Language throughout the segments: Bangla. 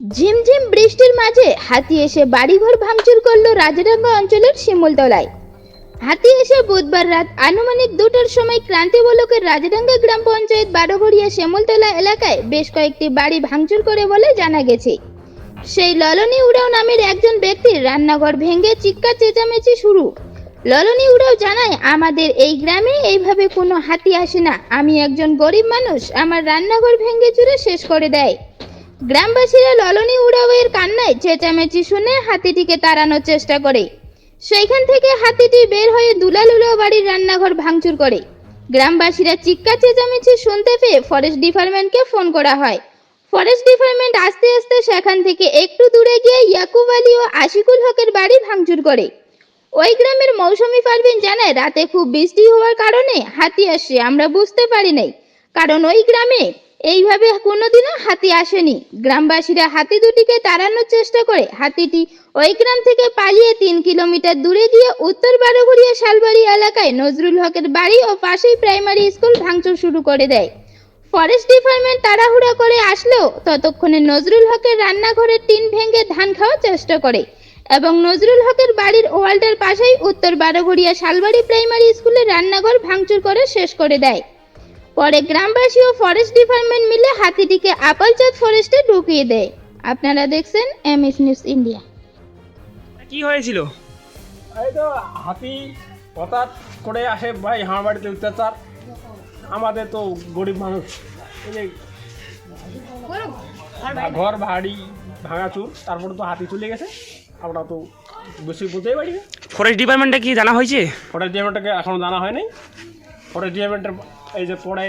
ঝিমঝিম বৃষ্টির মাঝে হাতি এসে বাড়িঘর ভাঙচুর করল রাজাডাঙ্গা অঞ্চলের শিমুলতলায়। হাতি এসে বুধবার রাত আনুমানিক দুটোর সময় ক্রান্তি বলকের রাজাডাঙ্গা গ্রাম পঞ্চায়েত বারোঘরিয়া শ্যামলতলা এলাকায় বেশ কয়েকটি বাড়ি ভাঙচুর করে বলে জানা গেছে। সেই ললনি উড়াও নামের একজন ব্যক্তির রান্নাঘর ভেঙে চিৎকার চেঁচামেচি শুরু। ললনি উড়াও জানায়, আমাদের এই গ্রামে এইভাবে কোনো হাতি আসে না। আমি একজন গরিব মানুষ। আমার রান্নাঘর ভেঙে চুরে শেষ করে দেয়। গ্রামবাসীরা ললনি উড়াওয়ের কান্নায় চেঁচামেচি শুনে হাতিটিকে তাড়ানোর চেষ্টা করে। সেইখান থেকে হাতিটি বের হয়ে দুলালুলো বাড়ির রান্নাঘর ভাঙচুর করে। গ্রামবাসীরা চিৎকার, চেঁচামেচি শুনতে পেয়ে ফরেস্ট ডিপার্টমেন্টকে ফোন করা হয়। ফরেস্ট ডিপার্টমেন্ট আস্তে আস্তে সেখান থেকে একটু দূরে গিয়ে ইয়াকুব আলী ও আশিকুল হকের বাড়ি ভাঙচুর করে। ওই গ্রামের মৌসুমি পারভিন জানায়, রাতে খুব বৃষ্টি হওয়ার কারণে হাতি আসে আমরা বুঝতে পারি নাই। কারণ ওই গ্রামে এইভাবে কোনোদিনও হাতি আসেনি। গ্রামবাসীরা হাতি দুটিকে তাড়ানোর চেষ্টা করে। হাতিটি ওই গ্রাম থেকে পালিয়ে তিন কিলোমিটার দূরে গিয়ে উত্তর বারোঘরিয়া শালবাড়ি এলাকায় নজরুল হকের বাড়ি ও পাশেই প্রাইমারি স্কুল ভাঙচুর শুরু করে দেয়। ফরেস্ট ডিপার্টমেন্ট তাড়াহুড়া করে আসলেও ততক্ষণে নজরুল হকের রান্নাঘরের টিন ভেঙে ধান খাওয়ার চেষ্টা করে এবং নজরুল হকের বাড়ির ওয়ালটার পাশেই উত্তর বারোঘরিয়া শালবাড়ি প্রাইমারি স্কুলের রান্নাঘর ভাঙচুর করে শেষ করে দেয়। পরে গ্রামবাসী ও ফরেস্ট ডিপার্টমেন্ট মিলে হাতিটিকে আপালচাঁদ ফরেস্টে ঢুকিয়ে দেয়। আপনারা দেখছেন এম এস নিউজ ইন্ডিয়া। কি হয়েছিল? এই তো হাতি হঠাৎ করে আসে ভাই আমার বাড়িতে অত্যাচার। আমাদের তো গরিব মানুষ। এই যে ঘর ভাড়ি ভাঙাচুর তারপরে তো হাতি চলে গেছে। আমরা তো বেশি বুঝতেই পারি ফরেস্ট ডিপার্টমেন্টে কি জানা হয়েছে? ফরেস্ট ডিপার্টমেন্টকে এখনও জানা হয়নি? ফরেস্ট ডিপার্টমেন্টের এই যে পরে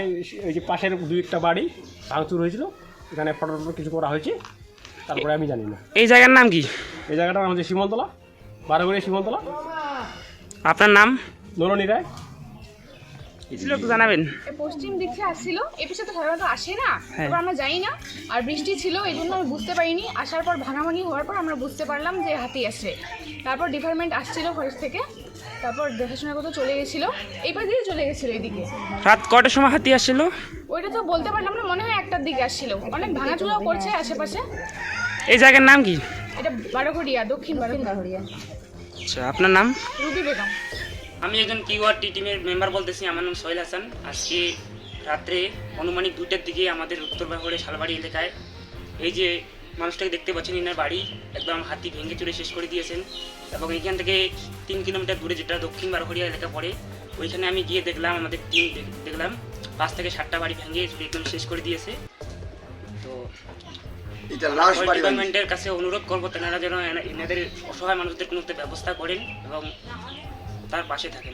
এই যে পাশের দুই একটা বাড়ি ভাঙচুর হয়েছিল এখানে ফটো টটো কিছু করা হয়েছে তারপরে আমি জানি না। এই জায়গার নাম কি? এই জায়গাটার নাম হচ্ছে শিমলতলা বারোগুড়ি শিমলতলা। আপনার নাম? নরনি রায়। ছিল একটু জানাবেন। এ পশ্চিম দিক থেকে আসছিল এই পিছে তো সাধারণত আসে না হ্যাঁ। তারপর আমরা জানি না আর বৃষ্টি ছিল এই জন্য আমি বুঝতে পারিনি আসার পর ভাঙাভাঙি হওয়ার পর আমরা বুঝতে পারলাম যে হাতি আসছে। তারপর ডিপার্টমেন্ট আসছিল ফরেস্ট থেকে তারপর দেখাশোনা করতে চলে গেছিল। এই পাশ দিয়ে চলে গেছিল এইদিকে রাত কটার সময় হাতি আসছিল ওইটা তো বলতে পারলাম না মনে হয় একটার দিকে আসছিল অনেক ভাঙাচুরাও করছে আশেপাশে। এই জায়গার নাম কি? এটা বারোঘড়িয়া দক্ষিণ বারোঘড়িয়া। আচ্ছা আপনার নাম? রুবি বেগম। আমি একজন কিউআর টি টিমের মেম্বার বলতেছি আমার নাম সোহেল হাসান। আজকে রাত্রে অনুমানিক দুইটার দিকে আমাদের উত্তর বাহরে শালবাড়ি এলাকায় এই যে মানুষটাকে দেখতে পাচ্ছেন ইনার বাড়ি একদম হাতি ভেঙে চুরে শেষ করে দিয়েছেন এবং এইখান থেকে তিন কিলোমিটার দূরে যেটা দক্ষিণ বারোঘরিয়া এলাকা পড়ে ওইখানে আমি গিয়ে দেখলাম আমাদের টিম দেখলাম পাঁচ থেকে সাতটা বাড়ি ভেঙে চুরে একদম শেষ করে দিয়েছে তো। ডিপার্টমেন্টের কাছে অনুরোধ করব তেনারা যেন এনা- এনাদের অসহায় মানুষদের কোনো একটা ব্যবস্থা করেন এবং তার পাশে থাকেন